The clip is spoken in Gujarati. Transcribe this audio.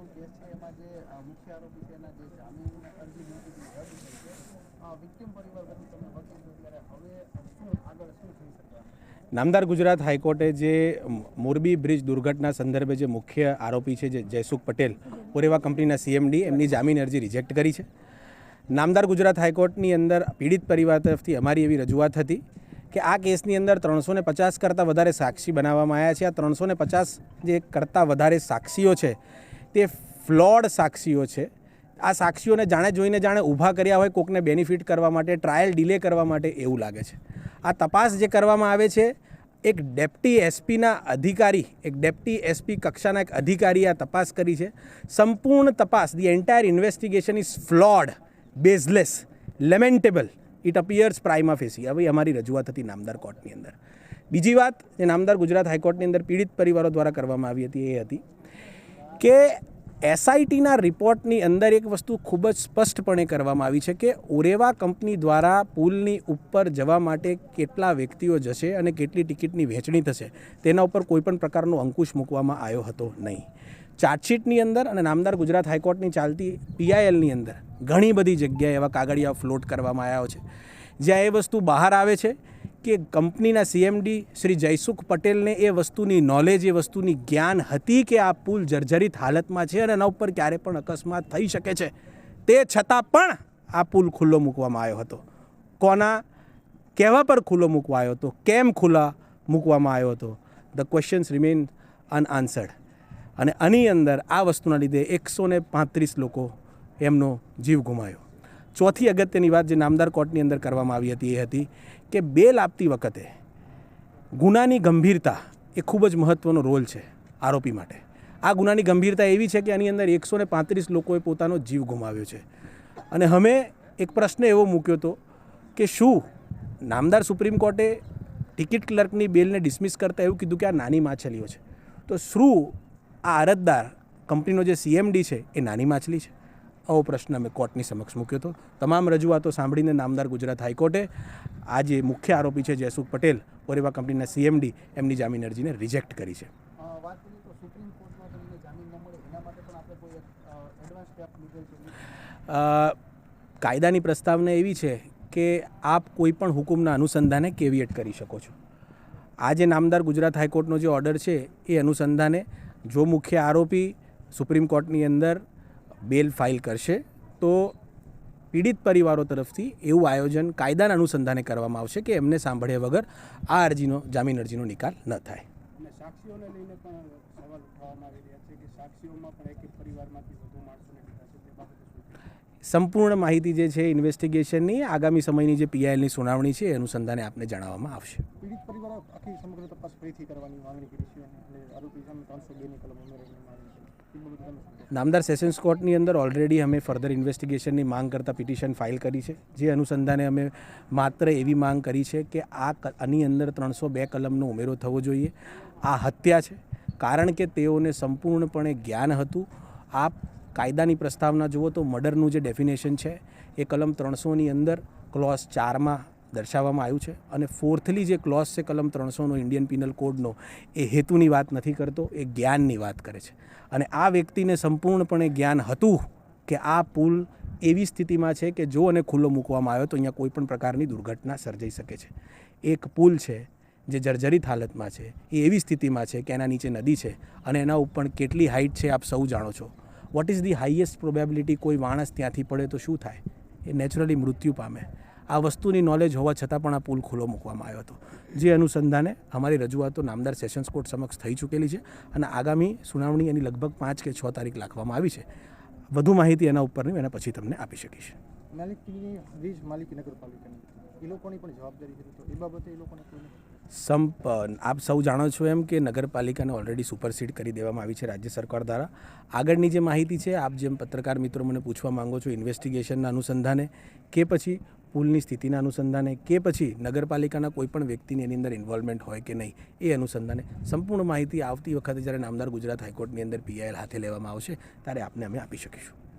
પુલ કેસ છે, એમાં જે મુખ્ય આરોપી છે, એના જે જામીન અરજી મૂકી રદ થઈ છે વિક્ટિમ પરિવાર તમે વકીલ છો, ત્યારે હવે શું આગળ શું થઈ શકે? નામદાર ગુજરાત હાઈકોર્ટે જે મોરબી બ્રિજ દુર્ઘટના સંદર્ભે જે મુખ્ય આરોપી છે, જે જયસુખ પટેલ પુરેવા કંપનીના સીએમડી એમની જામીન અરજી રિજેક્ટ કરી છે. નામદાર ગુજરાત હાઈકોર્ટની અંદર પીડિત પરિવાર તરફથી અમારી એવી રજૂઆત હતી કે આ કેસની અંદર ત્રણસો પચાસ કરતાં વધારે સાક્ષી બનાવવામાં આવ્યા છે. આ ત્રણસો પચાસ જે કરતાં વધારે સાક્ષીઓ છે તે ફ્લોડ સાક્ષીઓ છે. આ સાક્ષીઓને જાણે જોઈને જાણે ઊભા કર્યા હોય કોકને બેનિફિટ કરવા માટે, ટ્રાયલ ડિલે કરવા માટે એવું લાગે છે. આ તપાસ જે કરવામાં આવે છે, એક ડેપ્ટી એસપીના અધિકારી, એક ડેપ્ટી એસપી કક્ષાના એક અધિકારી આ તપાસ કરી છે. સંપૂર્ણ તપાસ, the entire investigation is flawed, baseless, lamentable, it appears prima facie. હવે અમારી રજૂઆત હતી નામદાર કોર્ટની અંદર. બીજી વાત, જે નામદાર ગુજરાત હાઈકોર્ટની અંદર પીડિત પરિવારો દ્વારા કરવામાં આવી હતી એ હતી કે એસઆઈટીના રિપોર્ટની અંદર એક વસ્તુ ખૂબ જ સ્પષ્ટપણે કરવામાં આવી છે કે ઓરેવા કંપની દ્વારા પુલની ઉપર જવા માટે કેટલા વ્યક્તિઓ જશે અને કેટલી ટિકિટની વહેંચણી થશે, તેના ઉપર કોઈપણ પ્રકારનો અંકુશ મૂકવામાં આવ્યો હતો નહીં. ચાર્જશીટની અંદર અને નામદાર ગુજરાત હાઈકોર્ટની ચાલતી પીઆઈએલની અંદર ઘણી બધી જગ્યાએ એવા કાગળિયા ફ્લોટ કરવામાં આવ્યા છે. જ્યાં એ વસ્તુ બહાર આવે છે કે કંપનીના સીએમડી શ્રી જયસુખ પટેલને એ વસ્તુની નોલેજ એ વસ્તુની જ્ઞાન હતી કે આ પુલ જર્જરિત હાલતમાં છે અને એના ઉપર ક્યારે પણ અકસ્માત થઈ શકે છે? તે છતાં પણ આ પુલ ખુલ્લો મૂકવામાં આવ્યો હતો. કોના? કહેવા પર ખુલ્લો મૂકવા આવ્યો હતો? કેમ ખુલ્લા મૂકવામાં આવ્યો હતો? ધ ક્વેશ્ચન્સ રિમેન અનઆન્સર્ડ અને આની અંદર આ વસ્તુના લીધે એકસો પાંત્રીસ લોકો એમનો જીવ ગુમાવ્યો ચોથી અગત્યની વાત જે નામદાર કોર્ટની અંદર કરવામાં આવી હતી એ હતી કે બેલ આપતી વખતે ગુનાની ગંભીરતા એ ખૂબ જ મહત્ત્વનો રોલ છે આરોપી માટે. આ ગુનાની ગંભીરતા એવી છે કે આની અંદર એકસો ને પાંત્રીસ લોકોએ પોતાનો જીવ ગુમાવ્યો છે. અને અમે એક પ્રશ્ન એવો મૂક્યો હતો કે શું નામદાર સુપ્રીમ કોર્ટે ટિકિટ ક્લર્કની બેલને ડિસમિસ કરતાં એવું કીધું કે આ નાની માછલીઓ છે? તો શું આ અરજદાર કંપનીનો જે સીએમડી છે એ નાની માછલી છે? આવો પ્રશ્ન અમે કોર્ટની સમક્ષ મૂક્યો હતો. તમામ રજૂઆતો સાંભળીને નામદાર ગુજરાત હાઈકોર્ટે આ જે મુખ્ય આરોપી છે જયસુખ પટેલ ઓરેવા કંપનીના સીએમડી એમની જામીન અરજીને રિજેક્ટ કરી છે. કાયદાની પ્રસ્તાવના એવી છે કે આપ કોઈ પણ હુકુમના અનુસંધાને કેવિએટ કરી શકો છો. આ જે નામદાર ગુજરાત હાઈકોર્ટનો જે ઓર્ડર છે એ અનુસંધાને જો મુખ્ય આરોપી સુપ્રીમ કોર્ટની અંદર બેલ ફાઇલ કરશે તો પીડિત પરિવારો તરફથી એવું આયોજન કાયદાના અનુસંધાને કરવામાં આવશે કે એમને સાંભળ્યા વગર આ અરજીનો, જામીન અરજીનો નિકાલ ન થાય સાક્ષીઓમાં પણ એક પરિવારમાંથી વધુ માણસોને છે તે બાબતે? સંપૂર્ણ માહિતી જે છે ઇન્વેસ્ટિગેશનની આગામી સમયની જે પીઆઈએલની સુનાવણી છે એ અનુસંધાને આપને જણાવવામાં આવશે? નામદાર સેશન્સ કોર્ટની અંદર ઓલરેડી અમે ફર્ધર ઇન્વેસ્ટિગેશનની માંગ કરતા પિટિશન ફાઇલ કરી છે જે અનુસંધાને અમે માત્ર એવી માંગ કરી છે કે આ આની અંદર ત્રણસો બે કલમનો ઉમેરો થવો જોઈએ. આ હત્યા છે કારણ કે તેઓને સંપૂર્ણપણે જ્ઞાન હતું. આ કાયદાની પ્રસ્તાવના જુઓ તો મર્ડરનું જે ડેફિનેશન છે, એ કલમ ત્રણસોની અંદર ક્લોઝ ચારમાં દર્શાવવામાં આવ્યું છે અને ફોર્થલી જે ક્લોઝ છે કલમ ત્રણસોનો ઇન્ડિયન પિનલ કોડનો એ હેતુની વાત નથી કરતો, એ જ્ઞાનની વાત કરે છે. અને આ વ્યક્તિને સંપૂર્ણપણે જ્ઞાન હતું કે આ પુલ એવી સ્થિતિમાં છે કે જો અને ખુલ્લો મૂકવામાં આવ્યો તો અહીંયા કોઈપણ પ્રકારની દુર્ઘટના સર્જાઈ શકે છે. એક પુલ છે જે જર્જરિત હાલતમાં છે, એ એવી સ્થિતિમાં છે કે એના નીચે નદી છે અને એના ઉપર કેટલી હાઇટ છે આપ સૌ જાણો છો. What is the highest probability કોઈ માણસ ત્યાંથી પડે તો શું થાય? એ નેચરલી મૃત્યુ પામે. આ વસ્તુની નોલેજ હોવા છતાં પણ આ પુલ ખુલ્લો મૂકવામાં આવ્યો હતો. જે અનુસંધાને અમારી રજૂઆતો નામદાર સેશન્સ કોર્ટ સમક્ષ થઈ ચૂકેલી છે અને આગામી સુનાવણી એની લગભગ પાંચ કે છ તારીખ રાખવામાં આવી છે. વધુ માહિતી એના ઉપરની એના પછી તમને આપી શકીશ. માલિકીની નગરપાલિકાની એ લોકોની પણ જવાબદારી એ બાબતે એ લોકોને સંપ આપ સૌ જાણો છો એમ કે નગરપાલિકાને ઓલરેડી સુપરસીડ કરી દેવામાં આવી છે રાજ્ય સરકાર દ્વારા. આગળની જે માહિતી છે, આપ જેમ પત્રકાર મિત્રો મને પૂછવા માંગો છો ઇન્વેસ્ટિગેશનના અનુસંધાને, કે પછી પુલની સ્થિતિના અનુસંધાને, કે પછી નગરપાલિકાના કોઈ પણ વ્યક્તિની એની અંદર ઇન્વોલ્વમેન્ટ હોય કે નહીં, એ અનુસંધાને સંપૂર્ણ માહિતી આવતી વખતે જ્યારે નામદાર ગુજરાત હાઈકોર્ટની અંદર પીઆઈએલ હાથે લેવામાં આવશે, ત્યારે આપને અમે આપી શકીશું.